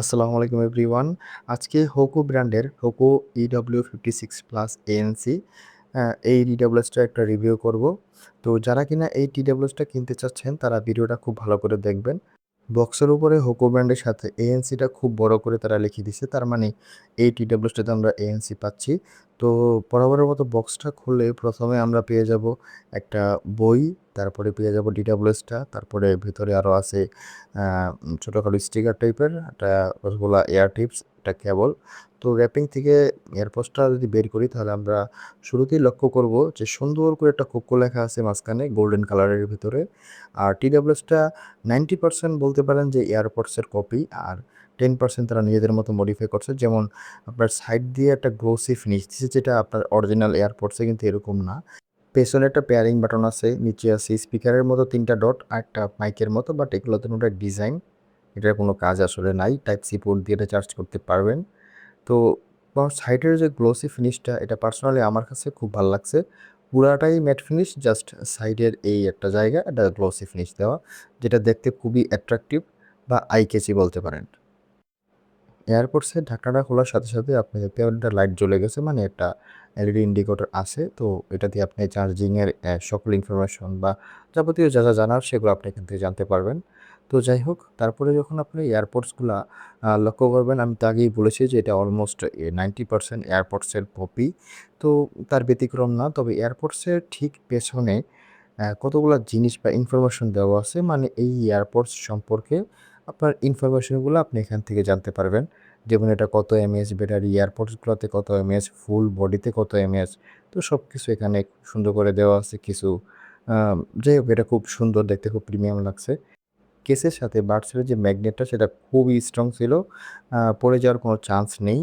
আসসালামু আলাইকুম এভরিওয়ান। আজকে হোকো ব্র্যান্ডের Hoco EW fifty six plus ANC এই টিডাব্লিউএসটা একটা রিভিউ করব। তো যারা কিনা এই টিডাব্লিউএসটা কিনতে চাচ্ছেন, তারা ভিডিওটা খুব ভালো করে দেখবেন। বক্সের উপরে হোকো ব্র্যান্ডের সাথে এএনসিটা খুব বড় করে তারা লিখে দিছে, তার মানে এই টিডাব্লিউএসটাতে আমরা এএনসি পাচ্ছি। তো বরাবরের মতো বক্সটা খুললে প্রথমে আমরা পেয়ে যাব একটা বই। তারপরে পেয়ে যাব ডিডাব্লিউএসটা তারপরে ভিতরে আরও আছে ছোটোখাটো স্টিকার টাইপের একটা রসগোল্লা এয়ার টিপস একটা কেবল তো র্যাপিং থেকে এয়ারপোস্টটা যদি বের করি, তাহলে আমরা শুরুতেই লক্ষ্য করব যে সুন্দর করে একটা কোকো লেখা আছে মাঝখানে গোল্ডেন কালারের ভিতরে। আর টিডাব্লিউএসটা নাইনটি পার্সেন্ট বলতে পারেন যে এয়ারপোর্টসের কপি আর টেন পার্সেন্ট তারা নিজেদের মতো মডিফাই করছে। যেমন আপনার সাইড দিয়ে একটা গ্লোসি ফিনিশ দিচ্ছে যেটা আপনার অরিজিনাল এয়ারপোর্টসে কিন্তু এরকম না। পেছনে একটা পেয়ারিং বাটন আছে, নিচে আছে স্পিকারের মতো তিনটা ডট আর একটা মাইকের মতো বাট এগুলো তো ওটা ডিজাইন এটার কোনো কাজ আসলে নাই। টাইপ সি পোর্ট দিয়ে এটা চার্জ করতে পারবেন। তো সাইডের যে গ্লোসি ফিনিশটা এটা পার্সোনালি আমার কাছে খুব ভালো লাগছে। পুরাটাই ম্যাট ফিনিশ জাস্ট সাইডের এই একটা জায়গা, এটা গ্লোসি ফিনিশ দেওয়া, যেটা দেখতে খুবই অ্যাট্রাকটিভ বা আই কেচি বলতে পারেন। এয়ারপোর্টসের ঢাকনাটা খোলার সাথে সাথে আপনি দেখতে পাবেন একটা লাইট জ্বলে গেছে মানে একটা এলইডি ইন্ডিকেটর আছে। তো এটা দিয়ে আপনি চার্জিংয়ের সকল ইনফরমেশন বা যাবতীয় যা যা জানার সেগুলো আপনি এখান থেকে জানতে পারবেন। তো যাই হোক, তারপরে যখন আপনি এয়ারপোর্টসগুলা লক্ষ্য করবেন, আমি তো আগেই বলেছি যে এটা অলমোস্ট নাইনটি পার্সেন্ট এয়ারপোর্টসের কপি তো তার ব্যতিক্রম না। তবে এয়ারপোর্টসের ঠিক পেছনে কতগুলো জিনিস বা ইনফরমেশন দেওয়া আছে মানে এই এয়ারপোর্টস সম্পর্কে আপনার ইনফরমেশনগুলো আপনি এখান থেকে জানতে পারবেন। যেমন এটা কত এমএএস ব্যাটারি এয়ারপোর্টসগুলোতে কত এমএএস ফুল বডিতে কত এমএএস তো সব কিছু এখানে সুন্দর করে দেওয়া আছে কিছু। যাই হোক, এটা খুব সুন্দর, দেখতে খুব প্রিমিয়াম লাগছে। কেসের সাথে বার্ডসের যে ম্যাগনেটটা সেটা খুবই স্ট্রং ছিল। পড়ে যাওয়ার কোনো চান্স নেই।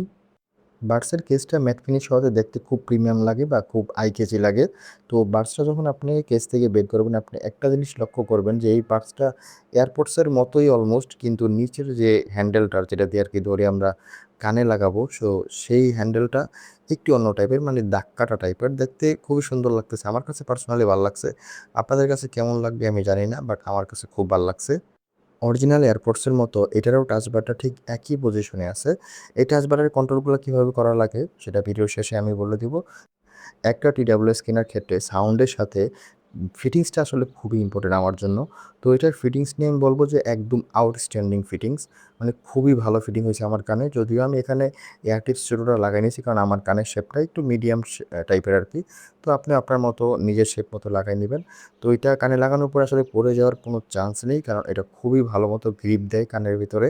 বার্ডসের কেসটা ম্যাট ফিনিশ হওয়াতে দেখতে খুব প্রিমিয়াম লাগে বা খুব আই কেচি লাগে। তো বার্ডসটা যখন আপনি কেস থেকে বের করবেন, আপনি একটা জিনিস লক্ষ্য করবেন যে, এই বার্ডসটা এয়ারপোর্টসের মতোই অলমোস্ট কিন্তু নিচের যে হ্যান্ডেলটা যেটা দিয়ে আর কি ধরে আমরা কানে লাগাবো সো সেই হ্যান্ডেলটা একটি অন্য টাইপের মানে দাগ কাটা টাইপের দেখতে খুবই সুন্দর লাগতেছে। আমার কাছে পার্সোনালি ভালো লাগছে। আপনাদের কাছে কেমন লাগবে আমি জানি না বাট আমার কাছে খুব ভালো লাগছে। অরিজিনাল এয়ারপোর্টসের মতো এটারও টাচবারটা ঠিক একই পজিশনে আছে। এই টাচবারের কন্ট্রোলগুলো কীভাবে করা লাগে, সেটা ভিডিও শেষে আমি বলে দিব। একটা টিডাব্লিউএস কেনার ক্ষেত্রে সাউন্ডের সাথে ফিটিংসটা আসলে খুবই ইম্পর্টেন্ট আমার জন্য। তো এটার ফিটিংস নিয়ে আমি বলব যে একদম আউটস্ট্যান্ডিং ফিটিংস। মানে খুবই ভালো ফিটিং হয়েছে আমার কানে। যদিও আমি এখানে এয়ারটিপস ছোটোটা লাগাই নিয়েছি কারণ আমার কানের শেপটা একটু মিডিয়াম টাইপের আর কি তো আপনি আপনার মতো নিজের শেপ মতো লাগাই নেবেন। তো এটা কানে লাগানোর পর আসলে পড়ে যাওয়ার কোনো চান্স নেই কারণ এটা খুবই ভালো মতো গ্রিপ দেয় কানের ভিতরে।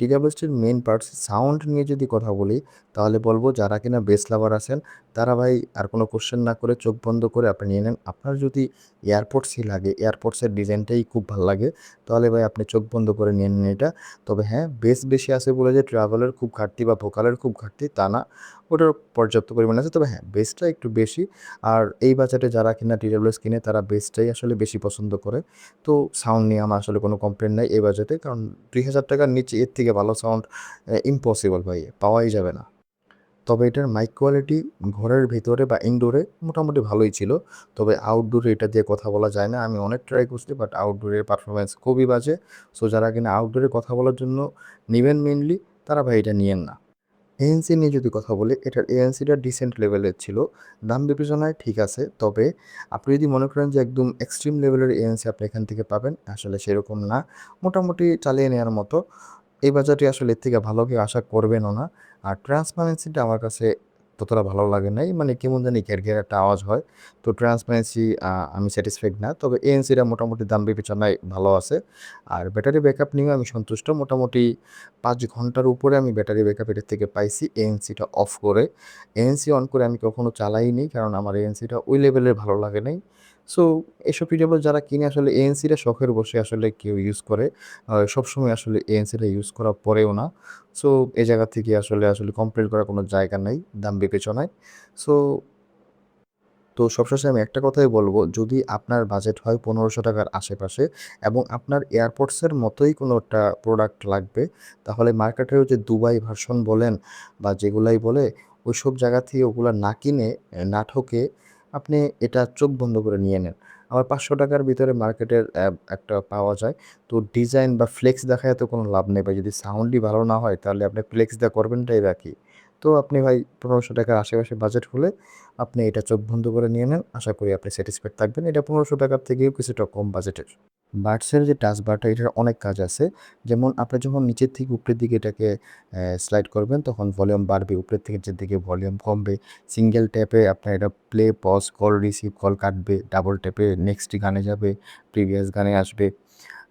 টিডাব্লিউএসটির মেন পার্টস সাউন্ড নিয়ে যদি কথা বলি, তাহলে বলব যারা কিনা বেস লাভার আছেন, তারা ভাই আর কোনো কোশ্চেন না করে চোখ বন্ধ করে আপনি নিয়ে নেন। আপনার যদি এয়ারপোর্টসই লাগে এয়ারপোর্টসের ডিজাইনটাই খুব ভালো লাগে, তাহলে ভাই আপনি চোখ বন্ধ করে নিয়ে নেন এটা। তবে হ্যাঁ বেস বেশি আছে বলে যে ট্রাভেলের খুব ঘাটতি বা ভোকালের খুব ঘাটতি, তা না। ওটার পর্যাপ্ত পরিমাণে আছে। তবে হ্যাঁ বেসটা একটু বেশি। আর এই বাজেটে যারা কিনা টিডাব্লিউএস কিনে, তারা বেসটাই আসলে বেশি পছন্দ করে। তো সাউন্ড নিয়ে আমার আসলে কোনো কমপ্লেন নাই এই বাজেটে কারণ দুই হাজার টাকার নিচে এর থেকে ভালো সাউন্ড ইম্পসিবল ভাই, পাওয়াই যাবে না। তবে এটার মাইক কোয়ালিটি ঘরের ভিতরে বা ইনডোরে মোটামুটি ভালোই ছিল। তবে আউটডোরে এটা দিয়ে কথা বলা যায় না। আমি অনেক ট্রাই করছি বাট আউটডোরের পারফরমেন্স খুবই বাজে। সো যারা কিনা আউটডোরে কথা বলার জন্য নেবেন মেনলি তারা ভাই এটা নিয়েন না। এএনসি নিয়ে যদি কথা বলি, এটার এএনসিটা ডিসেন্ট লেভেলের ছিল। দাম বিবেচনায় ঠিক আছে, তবে আপনি যদি মনে করেন যে একদম এক্সট্রিম লেভেলের এএনসি আপনি এখান থেকে পাবেন, আসলে সেরকম না। মোটামুটি চালিয়ে নেওয়ার মতো। এই বাজারটি আসলে এর থেকে ভালো কেউ আশা করবেনও না। আর ট্রান্সপারেন্সিটা আমার কাছে ততটা ভালো লাগে নাই। মানে কেমন জানি ঘের ঘের একটা আওয়াজ হয়। তো ট্রান্সপারেন্সি আমি স্যাটিসফাইড না। তবে এএনসিটা মোটামুটি দাম বিবেচনায় ভালো আছে। আর ব্যাটারি ব্যাকআপ নিয়েও আমি সন্তুষ্ট। মোটামুটি পাঁচ ঘণ্টার উপরে আমি ব্যাটারি ব্যাকআপ এটার থেকে পাইছি এএনসিটা অফ করে। এএনসি অন করে আমি কখনো চালাইনি। কারণ আমার এএনসিটা ওই লেভেলের ভালো লাগে নাই। সো এসব পিডিএফ যারা কিনে আসলে এএনসিটা শখের বসে আসলে কেউ ইউজ করে। সবসময় আসলে এএনসিটা ইউজ করা পরেও না। সো এই জায়গা থেকে আসলে আসলে কমপ্লেন করার কোনো জায়গা নেই, দাম বিবেচনায়। সো তো সবশেষে আমি একটা কথাই বলব, যদি আপনার বাজেট হয় পনেরোশো টাকার আশেপাশে এবং আপনার এয়ারপোর্টসের মতোই কোনো একটা প্রোডাক্ট লাগবে, তাহলে মার্কেটেও যে দুবাই ভার্সন বলেন বা যেগুলাই বলে ওই সব জায়গা থেকে ওগুলো না কিনে, না ঠকে আপনি এটা চোখ বন্ধ করে নিয়ে নেন। আবার পাঁচশো টাকার ভিতরে মার্কেটের একটা পাওয়া যায়। তো ডিজাইন বা ফ্লেক্স দেখায় তো কোনো লাভ নেই ভাই। যদি সাউন্ডই ভালো না হয় তাহলে আপনি ফ্লেক্স দিয়ে করবেনটাই বাকি তো আপনি ভাই পনেরোশো টাকার আশেপাশে বাজেট হলে আপনি এটা চোখ বন্ধ করে নিয়ে নেন। আশা করি আপনি স্যাটিসফাইড থাকবেন। এটা পনেরোশো টাকার থেকেও কিছুটা কম বাজেটের। বাডসের যে টাচ বারটা, এটার অনেক কাজ আছে। যেমন আপনি যখন নিচের থেকে উপরের দিকে এটাকে স্লাইড করবেন, তখন ভলিউম বাড়বে। উপরের থেকে নিচের দিকে ভলিউম কমবে। সিঙ্গেল ট্যাপে আপনার এটা play pause call receive call কাটবে। ডাবল ট্যাপে নেক্সট গানে যাবে প্রিভিয়াস গানে আসবে।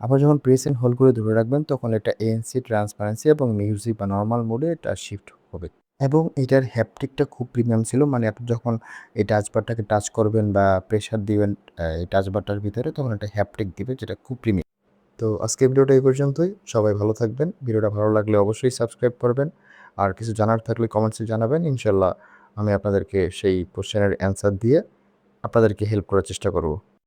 আবার যখন প্রেসেন্ট হোল্ড করে ধরে রাখবেন, তখন এটা এএনসি ট্রান্সপারেন্সি এবং মিউজিক বা নর্মাল মোডে এটা শিফট হবে। এবং এটার হ্যাপটিকটা খুব প্রিমিয়াম ছিল। মানে আপনি যখন এই টাচবারটাকে টাচ করবেন বা প্রেশার দিবেন এই টাচবারটার ভিতরে, তখন একটা হ্যাপটিক দিবে যেটা খুব প্রিমিয়াম তো আজকে ভিডিওটা এই পর্যন্তই। সবাই ভালো থাকবেন। ভিডিওটা ভালো লাগলে অবশ্যই সাবস্ক্রাইব করবেন। আর কিছু জানার থাকলে কমেন্টসে জানাবেন। ইনশাল্লাহ আমি আপনাদেরকে সেই কোশ্চেনের অ্যান্সার দিয়ে আপনাদেরকে হেল্প করার চেষ্টা করব।